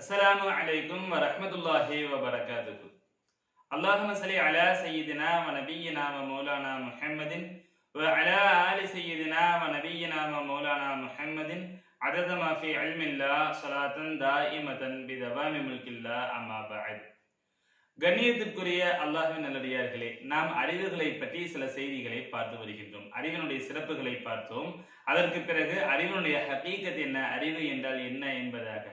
அஸ்ஸலாமு அலைக்கும் வரஹ்மத்துல்லாஹி வபரகாத்துஹு. அல்லாஹும சலி அலா சய்யிதினா வ நபியினா வ மௌலானா முஹம்மதின் வ அலா ஆலி சய்யிதினா வ நபியினா வ மௌலானா முஹம்மதின் அதத மா ஃபி இல்மில்லா ஸலாத்தன் தாயிமதன் பிதவாமி முல்கில்லா அம்மா பஅத். கண்ணியத்திற்குரிய அல்லாஹின் நல்லடியார்களே நாம் அறிவுகளை பற்றி சில செய்திகளை பார்த்து வருகின்றோம். அறிவினுடைய சிறப்புகளை பார்த்தோம். அதற்கு பிறகு அறிவினுடைய ஹக்கீக்கத் என்ன அறிவு என்றால் என்ன என்பதாக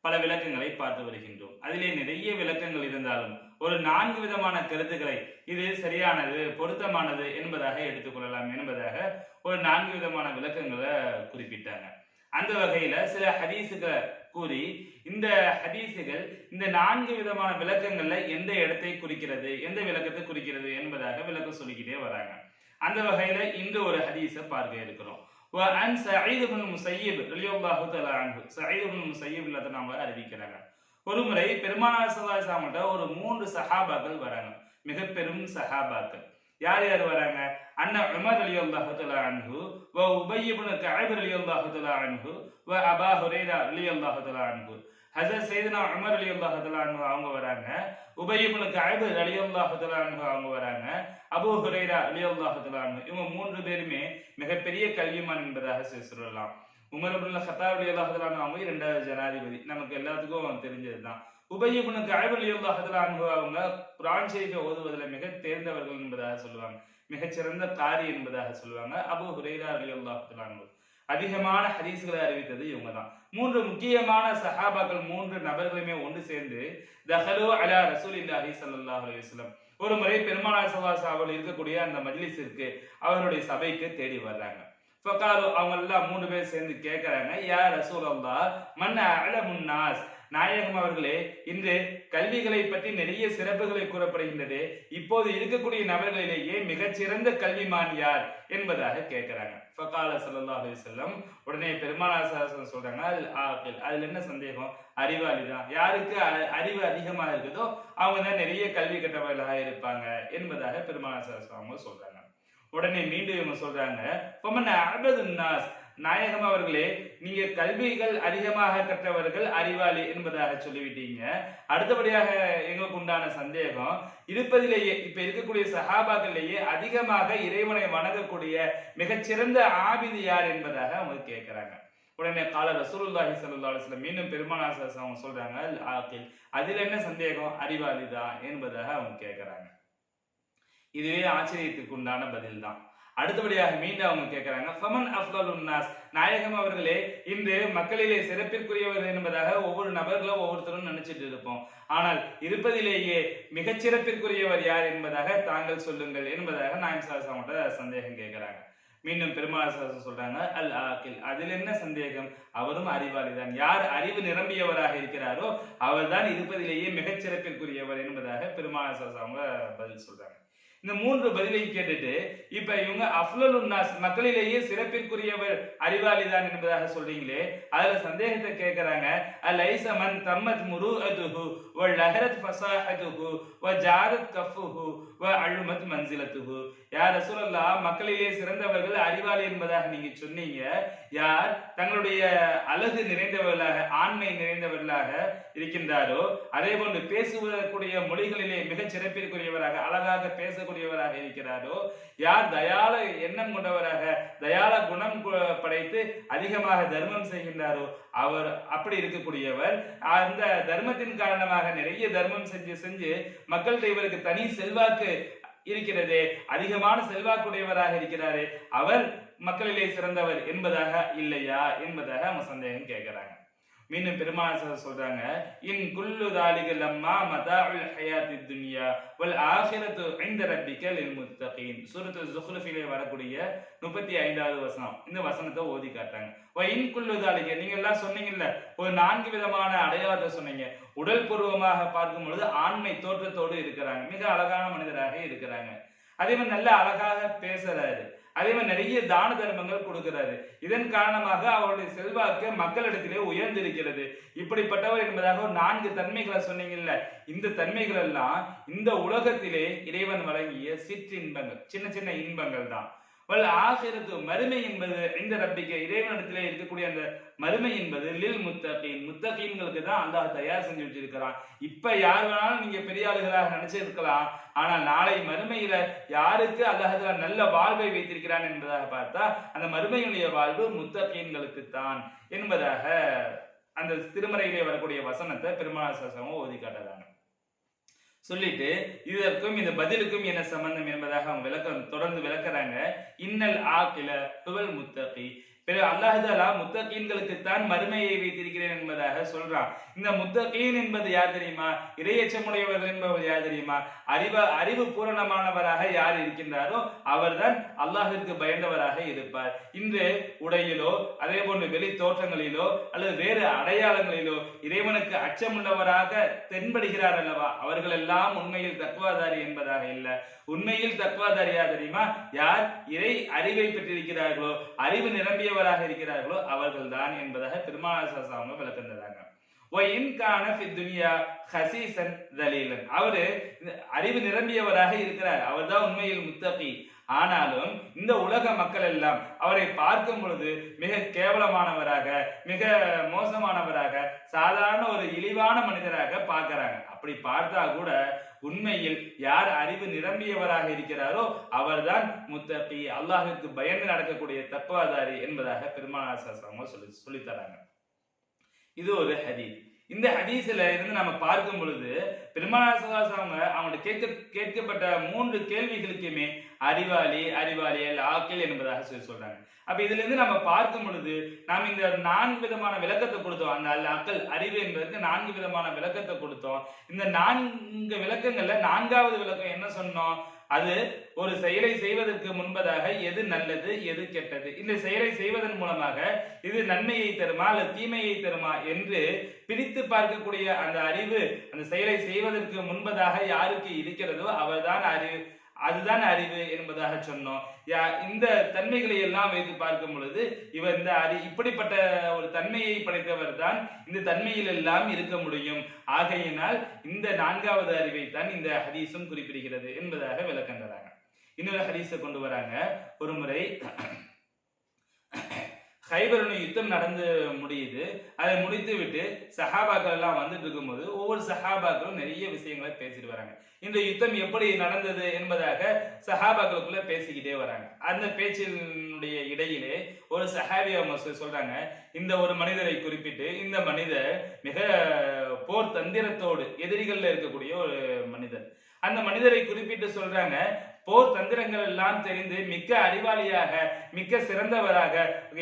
பல விளக்கங்களை பார்த்து வருகின்றோம். அதிலே நிறைய விளக்கங்கள் இருந்தாலும் ஒரு நான்கு விதமான கருத்துக்களை இது சரியானது பொருத்தமானது என்பதாக எடுத்துக்கொள்ளலாம் என்பதாக ஒரு நான்கு விதமான விளக்கங்களை குறிப்பிட்டாங்க. அந்த வகையில சில ஹதீஸுகளை கூறி இந்த ஹதீஸுகள் இந்த நான்கு விதமான விளக்கங்கள்ல எந்த இடத்தை குறிக்கிறது எந்த விளக்கத்தை குறிக்கிறது என்பதாக விளக்கம் சொல்லிக்கிட்டே வராங்க. அந்த வகையில இன்று ஒரு ஹதீஸை பார்க்க இருக்கிறோம். وعن سعيد بن المسيب رضي الله تعالى عنه سعيد بن المسيب இல்லத நாம அறிவிக்கிறாங்க ஒரு முறை பெருமானார் ஸல்லல்லாஹு அலைஹி வஸல்லம் ஒரு மூன்று சஹாபாக்கள் வராங்க மிக பெரும் சஹாபாக்கள் யார் யார் வராங்க அண்ணா உமர் ரலியல்லாஹு தஆலா அன்ஹு வ உபய் இப்னு கஅப் ரலியல்லாஹு தஆலா அன்ஹு வ அபா ஹுரைரா ரலியல்லாஹு தஆலா அன்ஹு ஹசரத் சைதனா உமர் ரலியல்லாஹு தஆலா அன்ஹு அவங்க வராங்க. உபய் கயபு அலி ரலியல்லாஹு அவங்க வராங்க. அபூ ஹுரைரா ரலியல்லாஹு தஆலா அன்ஹு இவங்க மூன்று பேருமே மிகப்பெரிய கல்விமான் என்பதாக சொல்லலாம். உமர் அபுல்ல ஹத்தா ரலியல்லாஹு தஆலா அவங்க இரண்டாவது ஜனாதிபதி. நமக்கு எல்லாத்துக்கும் தெரிஞ்சதுதான் உபய் இப்னு கஅப் ரலியல்லாஹு தஆலா அவங்க குரான் ஷரீஃபை ஓதுவதில் மிக தேர்ந்தவர்கள் என்பதாக சொல்லுவாங்க. மிகச்சிறந்த காரி என்பதாக சொல்லுவாங்க. அபூ ஹுரைரா ரலியல்லாஹு தஆலா அன்ஹு. அதிகமான ஹதீஸ்களை அறிவித்தது இவங்க தான் மூன்று முக்கியமான சஹாபாக்கள் மூன்று நபர்களுமே ஒன்று சேர்ந்து தஹலு அலா ரசூலில்லாஹி ஸல்லல்லாஹு அலைஹி அலுவலம் ஒரு முறை பெருமானார் ஸல்லல்லாஹு அவர்கள் இருக்கக்கூடிய அந்த மஜ்லிஸிற்கு அவருடைய சபைக்கு தேடி வர்றாங்க. ஃபகாலு அவங்க எல்லாம் மூணு பேர் சேர்ந்து கேட்கறாங்க யா ரசூலல்லா மன் அலமுன் நாயகம் அவர்களே இன்று கல்விகளை பற்றி நிறைய சிறப்புகளை கூறப்படுகின்றது. இப்போது இருக்கக்கூடிய நபர்களிலேயே மிகச்சிறந்த கல்விமான் யார் என்பதாக கேட்கிறாங்க. ஃபகால சல்லா அலி செல்லம் உடனே பெருமானார் சொல்றாங்க அல் ஆப்பிள் அதுல என்ன சந்தேகம்? அறிவாளி தான் யாருக்கு அ- அறிவு அதிகமாக இருக்குதோ அவங்க தான் நிறைய கல்வி கட்டவர்களாக இருப்பாங்க என்பதாக பெருமானார் அவங்க சொல்றாங்க. உடனே மீண்டும் இவங்க சொல்றாங்க பொம்மன் அபதுன் நாஸ் நாயகம் அவர்களே நீங்க கல்விகள் அதிகமாக கற்றவர்கள் அறிவாளி என்பதாக சொல்லிவிட்டீங்க. அடுத்தபடியாக எங்களுக்கு உண்டான சந்தேகம் இருப்பதிலேயே இப்ப இருக்கக்கூடிய சகாபாக்கள்லேயே அதிகமாக இறைவனை வணங்கக்கூடிய மிகச்சிறந்த ஆபிதி யார் என்பதாக அவங்க கேட்கிறாங்க உடனே கால ரசூலுல்லாஹி ஸல்லல்லாஹு அலைஹி மீண்டும் பெருமானார் அவங்க சொல்றாங்க "அல் அதில் என்ன சந்தேகம்? அறிவாளி தான் என்பதாக அவங்க கேட்கிறாங்க இதுவே ஆச்சரியத்துக்கு உண்டான பதில் தான் அடுத்தபடியாக மீண்டும் அவங்க கேட்கிறாங்க ஃபமன் அஃப்லலுன் உன்னாஸ் நாயகம் அவர்களே இன்று மக்களிலே சிறப்பிற்குரியவர் என்பதாக ஒவ்வொரு நபர்களும் ஒவ்வொருத்தரும் நினைச்சிட்டு இருப்போம். ஆனால் இருப்பதிலேயே மிகச் சிறப்பிற்குரியவர் யார் என்பதாக தாங்கள் சொல்லுங்கள் என்பதாக நாயம் சாசவங்கிட்ட சந்தேகம் கேட்கிறாங்க மீண்டும் பெருமாள் சாசம் சொல்றாங்க அல் ஆக்கில் அதில் என்ன சந்தேகம்? அவரும் அறிவாளி தான் யார் அறிவு நிரம்பியவராக இருக்கிறாரோ அவர்தான் இருப்பதிலேயே மிகச்சிறப்பிற்குரியவர் என்பதாக பெருமாள் சாசம் அவங்க பதில் சொல்றாங்க. இந்த மூன்று பதிலை கேட்டுட்டு இப்ப இவங்க அஃப்லல் உன்னாஸ் மக்களிலேயே சிறப்பிற்குரியவர் அறிவாளிதான் என்பதாக சொல்றீங்களே அதுல சந்தேகத்தை கேட்கிறாங்க. அலைசமன் தம்மத் முரு முருஅதுஹு வ லஹரத் ஃபஸாஹதுஹு வ ஜாரத் கஃபுஹு வ அழுமத் மன்சிலத்துஹு. யார் ரசூலல்லா மக்களிலே சிறந்தவர்கள் அறிவாளி என்பதாக நீங்க சொன்னீங்க. யார்? தங்களுடைய அழகு நிறைந்தவர்களாக ஆண்மை நிறைந்தவர்களாக இருக்கின்றாரோ அதே போன்று பேசுவதற்குரிய மொழிகளிலே மிகச் சிறப்பிற்குரியவராக அழகாக பேச பேசக்கூடியவராக இருக்கிறாரோ? யார் தயால எண்ணம் கொண்டவராக தயால குணம் படைத்து அதிகமாக தர்மம் செய்கின்றாரோ? அவர் அப்படி இருக்கக்கூடியவர். அந்த தர்மத்தின் காரணமாக நிறைய தர்மம் செஞ்சு செஞ்சு மக்கள்கிட்ட இவருக்கு தனி செல்வாக்கு இருக்கிறதே அதிகமான செல்வாக்குடையவராக இருக்கிறாரே அவர் மக்களிலே சிறந்தவர் என்பதாக இல்லையா என்பதாக அவங்க சந்தேகம் கேட்கிறாங்க. மீண்டும் பெருமாள் சார் சொல்றாங்க இன் குல்லு தாலிக லம்மா மதாஉல் ஹயாத்தி துன்யா வல் ஆஹிரத்து ஐந்த ரப்பிக்கல் இல் முத்தகீன். சூரத்து ஜுஹ்லுஃபிலே வரக்கூடிய முப்பத்தி ஐந்தாவது வசனம். இந்த வசனத்தை ஓதி காட்டுறாங்க. இன் குல்லு தாலிக நீங்க எல்லாம் சொன்னீங்கல்ல ஒரு நான்கு விதமான அடையாளத்தை சொன்னீங்க. உடல் பூர்வமாக பார்க்கும் பொழுது ஆண்மை தோற்றத்தோடு இருக்கிறாங்க. மிக அழகான மனிதராக இருக்கிறாங்க. அதே மாதிரி நல்ல அழகாக பேசுறாரு. அதே மாதிரி நிறைய தான தர்மங்கள் கொடுக்கிறாரு. இதன் காரணமாக அவருடைய செல்வாக்கு மக்களிடத்திலே உயர்ந்திருக்கிறது. இப்படிப்பட்டவர் என்பதாக ஒரு நான்கு தன்மைகளை சொன்னீங்கல்ல. இந்த தன்மைகள் எல்லாம் இந்த உலகத்திலே இறைவன் வழங்கிய சிற்றின்பங்கள் சின்ன சின்ன இன்பங்கள் தான் வல் ஆசிரத்து மறுமை என்பது இந்த ரப்பிக்க இறைவனிடத்திலே இருக்கக்கூடிய அந்த மறுமை என்பது லில் முத்தகீன். முத்தகீன்களுக்கு தான் அல்லாஹ் தயார் செஞ்சு வச்சிருக்கிறான். இப்ப யார் வேணாலும் நீங்க பெரிய ஆளுகளாக நினைச்சிருக்கலாம். ஆனா நாளை மறுமையில யாருக்கு அல்லாஹத்துல நல்ல வாழ்வை வைத்திருக்கிறான் என்பதாக பார்த்தா அந்த மறுமையுடைய வாழ்வு முத்தகீன்களுக்கு தான் என்பதாக அந்த திருமறையிலே வரக்கூடிய வசனத்தை பெருமாள் சாசகம் ஓதி காட்டுறாங்க. சொல்லிட்டு இதற்கும் இந்த பதிலுக்கும் என்ன சம்பந்தம் என்பதாக அவங்க விளக்கம் தொடர்ந்து விளக்குறாங்க. இன்னல் ஆக்கில புகழ் முத்தகி. பிறகு அல்லாஹாலா முத்தகீன்களுக்கு தான் மறுமையை வைத்திருக்கிறேன் என்பதாக சொல்றான். இந்த முத்தகீன் என்பது யார் தெரியுமா? இரையச்சமுடையவர்கள் என்பவர் யார் தெரியுமா? அறிவ அறிவு பூரணமானவராக யார் இருக்கின்றாரோ அவர்தான் அல்லாஹிற்கு பயந்தவராக இருப்பார். இன்று உடையிலோ அதே போன்று வெளி தோற்றங்களிலோ அல்லது வேறு அடையாளங்களிலோ இறைவனுக்கு அச்சமுள்ளவராக தென்படுகிறார் அல்லவா? அவர்கள் எல்லாம் உண்மையில் தக்குவாதாரி என்பதாக இல்லை. உண்மையில் தக்குவாதாரியா தெரியுமா? யார்? இறை அறிவை பெற்றிருக்கிறார்களோ அறிவு நிரம்பியவராக இருக்கிறார்களோ அவர்கள்தான் என்பதாக பெருமாள் அவங்க விளக்கம் தராங்க ஹசீசன் அவரு அறிவு நிரம்பியவராக இருக்கிறார். அவர்தான் உண்மையில் முத்தகி. ஆனாலும் இந்த உலக மக்கள் எல்லாம் அவரை பார்க்கும் பொழுது மிக கேவலமானவராக மிக மோசமானவராக சாதாரண ஒரு இழிவான மனிதராக பார்க்கறாங்க. அப்படி பார்த்தா கூட உண்மையில் யார் அறிவு நிரம்பியவராக இருக்கிறாரோ அவர்தான் முத்தப்பி அல்லாஹுக்கு பயந்து நடக்கக்கூடிய தத்துவாதாரி என்பதாக பெருமானாசாசவங்க சொல்லி சொல்லித்தராங்க. இது ஒரு ஹதீஸ். இந்த ஹதீஸ்ல இருந்து நம்ம பார்க்கும் பொழுது பெருமானாசாஸ் அவங்க அவங்கள்ட்ட கேட்க கேட்கப்பட்ட மூன்று கேள்விகளுக்குமே அறிவாளி அறிவாளியல் ஆக்கில் என்பதாக சொல்லி சொல்றாங்க. அப்ப இதுல இருந்து நம்ம பார்க்கும் பொழுது நாம் இந்த நான்கு விதமான விளக்கத்தை கொடுத்தோம். அந்த அல்ல அக்கல் அறிவு என்பதற்கு நான்கு விதமான விளக்கத்தை கொடுத்தோம். இந்த நான்கு விளக்கங்கள்ல நான்காவது விளக்கம் என்ன சொன்னோம்? அது ஒரு செயலை செய்வதற்கு முன்பதாக எது நல்லது எது கெட்டது? இந்த செயலை செய்வதன் மூலமாக இது நன்மையை தருமா அல்லது தீமையை தருமா என்று பிரித்து பார்க்கக்கூடிய அந்த அறிவு அந்த செயலை செய்வதற்கு முன்பதாக யாருக்கு இருக்கிறதோ அவர்தான் அறிவு அதுதான் அறிவு என்பதாக சொன்னோம். இந்த தன்மைகளை எல்லாம் வைத்து பார்க்கும் பொழுது இவர் இந்த அறி இப்படிப்பட்ட ஒரு தன்மையை படைத்தவர் தான் இந்த தன்மையில் எல்லாம் இருக்க முடியும். ஆகையினால் இந்த நான்காவது அறிவை தான் இந்த ஹதீஸும் குறிப்பிடுகிறது என்பதாக விளக்கம் தராங்க இன்னொரு ஹதீஸை கொண்டு வராங்க. ஒரு முறை ஹைபரனு யுத்தம் நடந்து முடியுது. அதை முடித்து விட்டு சஹாபாக்கள் எல்லாம் வந்துட்டு இருக்கும்போது ஒவ்வொரு சஹாபாக்களும் நிறைய விஷயங்களை பேசிட்டு வராங்க. இந்த யுத்தம் எப்படி நடந்தது என்பதாக சஹாபாக்களுக்குள்ள பேசிக்கிட்டே வராங்க. அந்த பேச்சினுடைய இடையிலே ஒரு சஹாபி அவங்க சொல்றாங்க இந்த ஒரு மனிதரை குறிப்பிட்டு இந்த மனிதர் மிக போர் தந்திரத்தோடு எதிரிகள்ல இருக்கக்கூடிய ஒரு மனிதர். அந்த மனிதரை குறிப்பிட்டு சொல்றாங்க போர் தந்திரங்கள் எல்லாம் தெரிந்து மிக்க அறிவாளியாக மிக்க சிறந்தவராக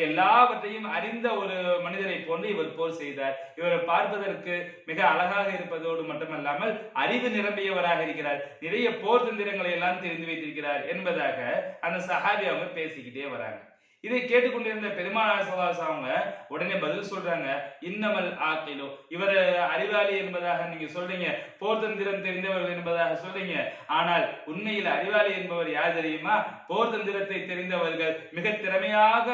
எல்லாவற்றையும் அறிந்த ஒரு மனிதரை போன்று இவர் போர் செய்தார். இவரை பார்ப்பதற்கு மிக அழகாக இருப்பதோடு மட்டுமல்லாமல் அறிவு நிரம்பியவராக இருக்கிறார். நிறைய போர் தந்திரங்களை எல்லாம் தெரிந்து வைத்திருக்கிறார் என்பதாக அந்த சஹாபி அவங்க பேசிக்கிட்டே வராங்க. இதை கேட்டுக்கொண்டிருந்த பெருமாள் சலாஸ் அவங்க உடனே பதில் சொல்றாங்க இன்னமல் ஆக்கிலோ. இவர் அறிவாளி என்பதாக நீங்க சொல்றீங்க போர்தந்திரம் தெரிந்தவர்கள் என்பதாக சொல்றீங்க. ஆனால் உண்மையில் அறிவாளி என்பவர் யார் தெரியுமா? போர்தந்திரத்தை தெரிந்தவர்கள் மிக திறமையாக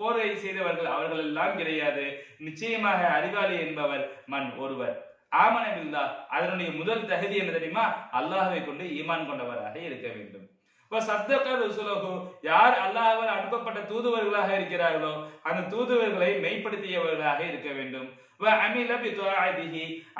போரை செய்தவர்கள் அவர்கள் எல்லாம் கிடையாது. நிச்சயமாக அறிவாளி என்பவர் மண் ஒருவர். ஆமனவில்லா அதனுடைய முதல் தகுதி என்ன தெரியுமா? அல்லாஹை கொண்டு ஈமான் கொண்டவராக இருக்க வேண்டும். யார் அல்லாஹால் அனுப்பப்பட்ட தூதுவர்களாக இருக்கிறார்களோ அந்த தூதுவர்களை மெய்ப்படுத்தியவர்களாக இருக்க வேண்டும்.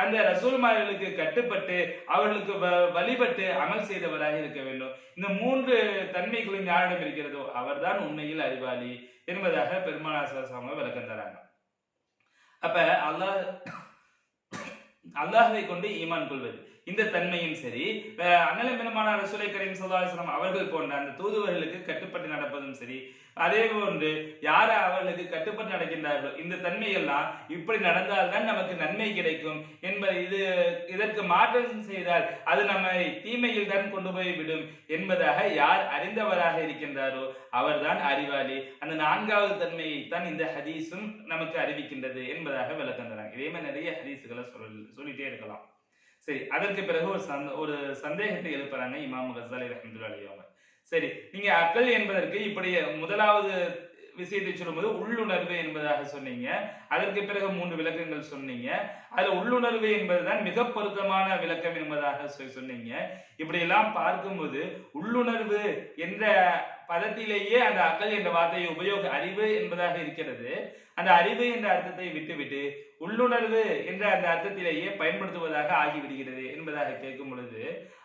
அந்த ரசூல்மார்களுக்கு கட்டுப்பட்டு அவர்களுக்கு வழிபட்டு அமல் செய்தவராக இருக்க வேண்டும். இந்த மூன்று தன்மைகளும் யாரிடம் இருக்கிறதோ அவர்தான் உண்மையில் அறிவாளி என்பதாக பெருமாள் விளக்கம் தராங்க. அப்ப அல்லாஹ் அல்லாஹை கொண்டு ஈமான் கொள்வது. இந்த தன்மையும் சரி. அண்ணல மினமான ரசூலை கரீம் சல்லாஹம் அவர்கள் போன்ற அந்த தூதுவர்களுக்கு கட்டுப்பட்டு நடப்பதும் சரி. அதே போன்று யார் அவர்களுக்கு கட்டுப்பட்டு நடக்கின்றார்களோ இந்த தன்மையெல்லாம் இப்படி நடந்தால்தான் நமக்கு நன்மை கிடைக்கும் என்பதை இது இதற்கு மாற்றம் செய்தால் அது நம்மை தீமையில் தான் கொண்டு போய் விடும் என்பதாக யார் அறிந்தவராக இருக்கின்றாரோ அவர்தான் அறிவாளி. அந்த நான்காவது தன்மையை தான் இந்த ஹதீஸும் நமக்கு அறிவிக்கின்றது என்பதாக விளக்கம் தராங்க இதே மாதிரி நிறைய ஹதீஸுகளை சொல் சொல்லிட்டே இருக்கலாம். சரி அதற்கு பிறகு ஒரு சந்த ஒரு சந்தேகத்தை எழுப்புறாங்க இமாம் கசாலி ரஹமதுல்லா அலி அவங்க சரி நீங்க அக்கல் என்பதற்கு இப்படி முதலாவது விஷயத்தை சொல்லும்போது உள்ளுணர்வு என்பதாக சொன்னீங்க. அதற்கு பிறகு மூன்று விளக்கங்கள் சொன்னீங்க. அதுல உள்ளுணர்வு என்பதுதான் மிக பொருத்தமான விளக்கம் என்பதாக சொன்னீங்க. இப்படி எல்லாம் பார்க்கும்போது உள்ளுணர்வு என்ற பதத்திலேயே அந்த அக்கல் என்ற வார்த்தையை உபயோக அறிவு என்பதாக இருக்கிறது. அந்த அறிவு என்ற அர்த்தத்தை விட்டுவிட்டு உள்ளுணர்வு என்ற அந்த அர்த்தத்திலேயே பயன்படுத்துவதாக ஆகிவிடுகிறது என்பதாக கேட்கும் பொழுது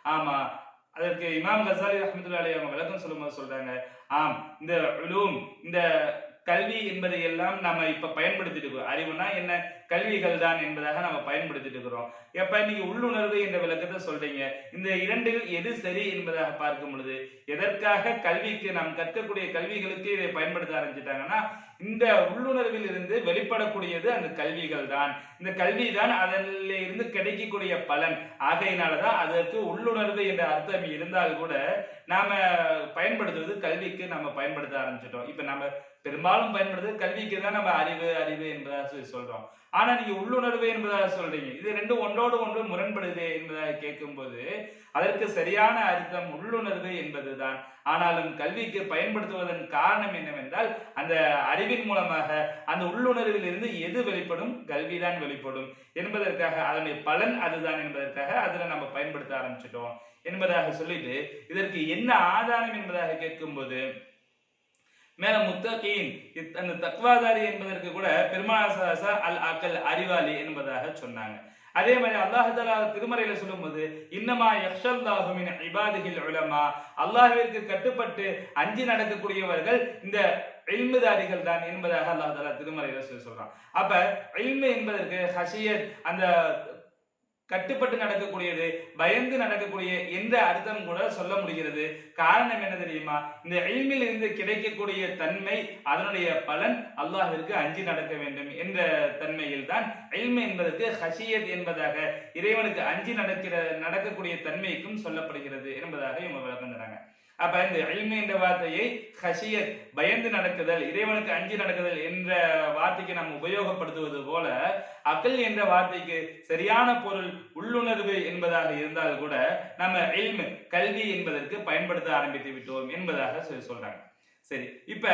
ஆமா அதற்கு இமாம் கசாலி ரஹமத்துல்லாஹி அவங்க விளக்கம் சொல்லும்போது சொல்றாங்க ஆம் இந்த லூம் இந்த கல்வி என்பதை எல்லாம் நம்ம இப்ப பயன்படுத்திட்டு அறிவுனா என்ன? கல்விகள் தான் என்பதாக நம்ம பயன்படுத்திட்டு இருக்கிறோம். எப்ப நீங்க உள்ளுணர்வு என்ற விளக்கத்தை சொல்றீங்க. இந்த இரண்டில் எது சரி என்பதாக பார்க்கும் பொழுது எதற்காக கல்விக்கு நாம் கற்கக்கூடிய கல்விகளுக்கு இதை பயன்படுத்த ஆரம்பிச்சிட்டாங்கன்னா இந்த உள்ளுணர்வில் இருந்து வெளிப்படக்கூடியது அந்த கல்விகள் தான். இந்த கல்வி தான் அதில் இருந்து கிடைக்கக்கூடிய பலன். ஆகையினாலதான் அதற்கு உள்ளுணர்வு என்ற அர்த்தம் இருந்தால் கூட நாம பயன்படுத்துவது கல்விக்கு நம்ம பயன்படுத்த ஆரம்பிச்சிட்டோம். இப்ப நம்ம பெரும்பாலும் பயன்படுத்துறது கல்விக்கு தான் நம்ம அறிவு அறிவு என்பதாக சொல்லி சொல்றோம். ஆனா நீங்க உள்ளுணர்வு என்பதாக சொல்றீங்க. இது ரெண்டும் ஒன்றோடு ஒன்று முரண்படுது என்பதாக கேட்கும்போது அதற்கு சரியான அர்த்தம் உள்ளுணர்வு என்பதுதான். ஆனாலும் கல்விக்கு பயன்படுத்துவதன் காரணம் என்னவென்றால் அந்த அறிவின் மூலமாக அந்த உள்ளுணர்வில் இருந்து எது வெளிப்படும்? கல்விதான் வெளிப்படும். என்பதற்காக அதனுடைய பலன் அதுதான் என்பதற்காக அதுல நம்ம பயன்படுத்த ஆரம்பிச்சிட்டோம். என்பதாக சொல்லிட்டு இதற்கு என்ன ஆதாரம் என்பதாக கேட்கும்போது மேல முத்தகீன். இத்- அந்த தக்வாதாரி என்பதற்கு கூட பெருமாள் அல் அக்கல் அறிவாளி என்பதாக சொன்னாங்க. அதே மாதிரி அல்லாஹ் தஆலா திருமறையில சொல்லும்போது இன்னமா யக்ஷல்லாஹு மின் உலமா. அல்லாஹிற்கு கட்டுப்பட்டு அஞ்சு நடக்கக்கூடியவர்கள் இந்த இல்முதாரிகள் தான் என்பதாக அல்லாஹ் திருமறையில சொல்லி சொல்றான். அப்ப இல்மு என்பதற்கு ஹஷியத் அந்த கட்டுப்பட்டு நடக்கக்கூடியது பயந்து நடக்கக்கூடிய எந்த அர்த்தம் கூட சொல்ல முடிகிறது. காரணம் என்ன தெரியுமா? இந்த இல்மில் இருந்து கிடைக்கக்கூடிய தன்மை அதனுடைய பலன் அல்லாஹிற்கு அஞ்சி நடக்க வேண்டும் என்ற தன்மையில் தான் இல்மு என்பதற்கு ஹஷியத் என்பதாக இறைவனுக்கு அஞ்சி நடக்கிற நடக்கக்கூடிய தன்மைக்கும் சொல்லப்படுகிறது என்பதாக இவங்க விளக்கம் தராங்க. அப்ப இந்த இல்மு என்ற வார்த்தையை ஹஷியத் பயந்து நடக்குதல் இறைவனுக்கு அஞ்சு நடக்குதல் என்ற வார்த்தைக்கு நாம் உபயோகப்படுத்துவது போல அகல் என்ற வார்த்தைக்கு சரியான பொருள் உள்ளுணர்வு என்பதாக இருந்தால் கூட நம்ம இல்மு கல்வி என்பதற்கு பயன்படுத்த ஆரம்பித்து விட்டோம் என்பதாக சொல்லி சொல்றாங்க. சரி இப்ப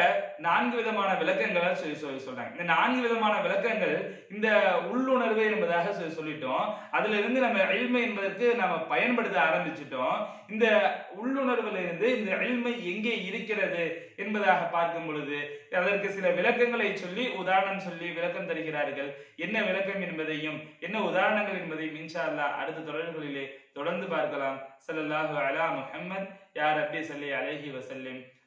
நான்கு விதமான விளக்கங்களை சொல்லி சொல்லி சொல்றாங்க. இந்த நான்கு விதமான விளக்கங்கள் இந்த உள்ளுணர்வு என்பதாக சொல்லி சொல்லிட்டோம். அதுல இருந்து நம்ம இல்மை என்பதற்கு நம்ம பயன்படுத்த ஆரம்பிச்சிட்டோம். இந்த உள்ளுணர்வுல இருந்து இந்த இல்மை எங்கே இருக்கிறது என்பதாக பார்க்கும் பொழுது அதற்கு சில விளக்கங்களை சொல்லி உதாரணம் சொல்லி விளக்கம் தருகிறார்கள். என்ன விளக்கம் என்பதையும் என்ன உதாரணங்கள் என்பதையும் இன்ஷா அல்லா அடுத்த தொடர்களிலே தொடர்ந்து பார்க்கலாம். சல்லாஹு அலா முஹம்மத் யார் அப்படி சொல்லி அழகி வஸல்லிம்.